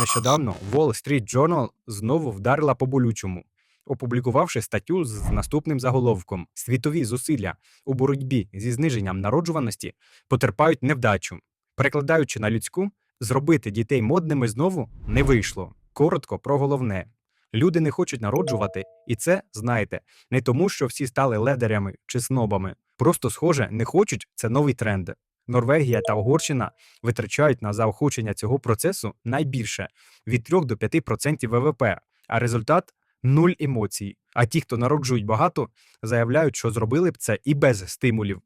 Нещодавно Wall Street Journal знову вдарила по болючому, опублікувавши статтю з наступним заголовком: Світові зусилля у боротьбі зі зниженням народжуваності потерпають невдачу. Перекладаючи на людську, зробити дітей модними знову не вийшло. Коротко про головне. Люди не хочуть народжувати, і це, знаєте, не тому, що всі стали ледарями чи снобами. Просто, схоже, не хочуть це новий тренд. Норвегія та Угорщина витрачають на заохочення цього процесу найбільше від 3 до 5% ВВП, а результат нуль емоцій. А ті, хто народжують багато, заявляють, що зробили б це і без стимулів.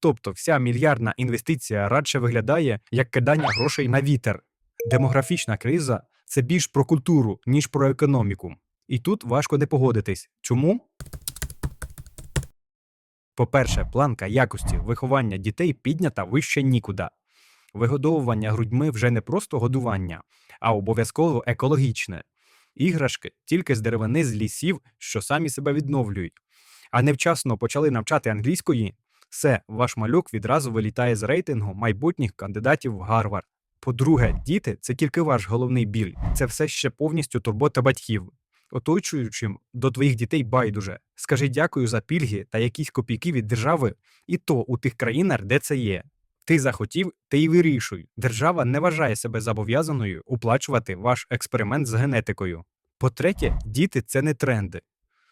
Тобто вся мільярдна інвестиція радше виглядає як кидання грошей на вітер. Демографічна криза це більш про культуру, ніж про економіку. І тут важко не погодитись. Чому? По-перше, планка якості виховання дітей піднята вище нікуди. Вигодовування грудьми вже не просто годування, а обов'язково екологічне. Іграшки тільки з деревини з лісів, що самі себе відновлюють. А невчасно почали навчати англійської, все, ваш малюк відразу вилітає з рейтингу майбутніх кандидатів в Гарвард. По-друге, діти це тільки ваш головний біль, це все ще повністю турбота батьків. Оточуючим до твоїх дітей байдуже. Скажи дякую за пільги та якісь копійки від держави, і то у тих країнах, де це є. Ти захотів, ти й вирішуй. Держава не вважає себе зобов'язаною оплачувати ваш експеримент з генетикою. По-третє, діти це не тренди.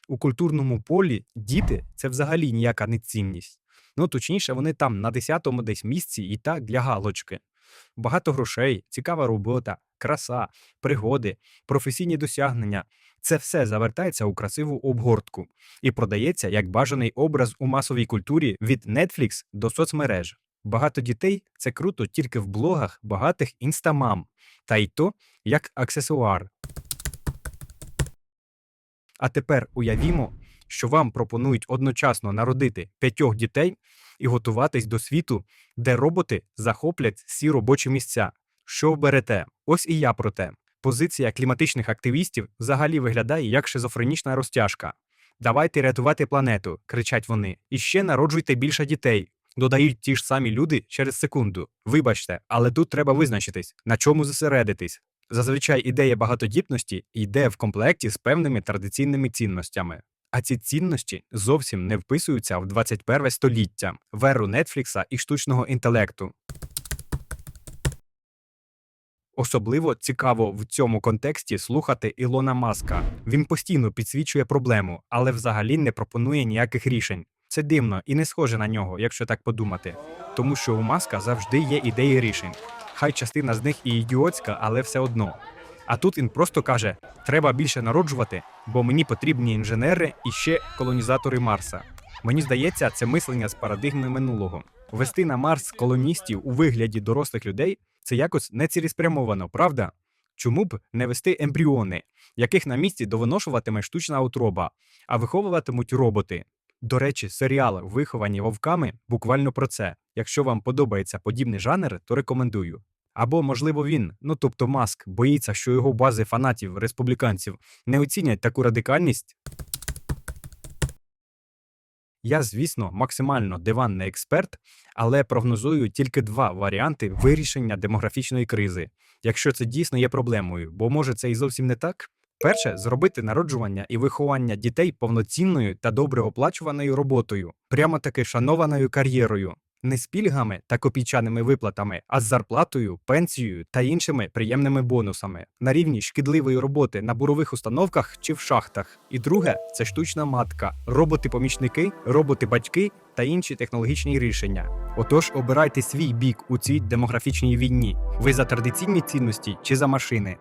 У культурному полі діти це взагалі ніяка не цінність. Ну точніше, вони там на десятому десь місці і так для галочки. Багато грошей, цікава робота, краса, пригоди, професійні досягнення це все завертається у красиву обгортку і продається як бажаний образ у масовій культурі від Netflix до соцмереж. Багато дітей це круто тільки в блогах багатих інстамам, та й то як аксесуар. А тепер уявімо, що вам пропонують одночасно народити п'ятьох дітей і готуватись до світу, де роботи захоплять всі робочі місця. Що оберете? Ось і я про те. Позиція кліматичних активістів взагалі виглядає як шизофренічна розтяжка. Давайте рятувати планету, кричать вони. І ще народжуйте більше дітей. Додають ті ж самі люди через секунду. Вибачте, але тут треба визначитись, на чому зосередитись. Зазвичай ідея багатодітності йде в комплекті з певними традиційними цінностями. А ці цінності зовсім не вписуються в 21 століття, в еру Нетфлікса і штучного інтелекту. Особливо цікаво в цьому контексті слухати Ілона Маска. Він постійно підсвічує проблему, але взагалі не пропонує ніяких рішень. Це дивно і не схоже на нього, якщо так подумати. Тому що у Маска завжди є ідеї рішень. Хай частина з них і ідіотська, але все одно. А тут він просто каже: треба більше народжувати, бо мені потрібні інженери і ще колонізатори Марса. Мені здається, це мислення з парадигми минулого. Вести на Марс колоністів у вигляді дорослих людей це якось нецілеспрямовано, правда? Чому б не вести ембріони, яких на місці довиношуватиме штучна утроба, а виховуватимуть роботи? До речі, серіал Виховані вовками буквально про це. Якщо вам подобається подібний жанр, то рекомендую. Або, можливо, він, ну тобто Маск, боїться, що його бази фанатів республіканців не оцінять таку радикальність. Я, звісно, максимально диванний експерт, але прогнозую тільки два варіанти вирішення демографічної кризи, якщо це дійсно є проблемою, бо може це і зовсім не так. Перше зробити народжування і виховання дітей повноцінною та добре оплачуваною роботою, прямо таки шанованою кар'єрою, не з пільгами та копійчаними виплатами, а з зарплатою, пенсією та іншими приємними бонусами на рівні шкідливої роботи на бурових установках чи в шахтах. І друге це штучна матка, роботи-помічники, роботи-батьки та інші технологічні рішення. Отож, обирайте свій бік у цій демографічній війні. Ви за традиційні цінності чи за машини.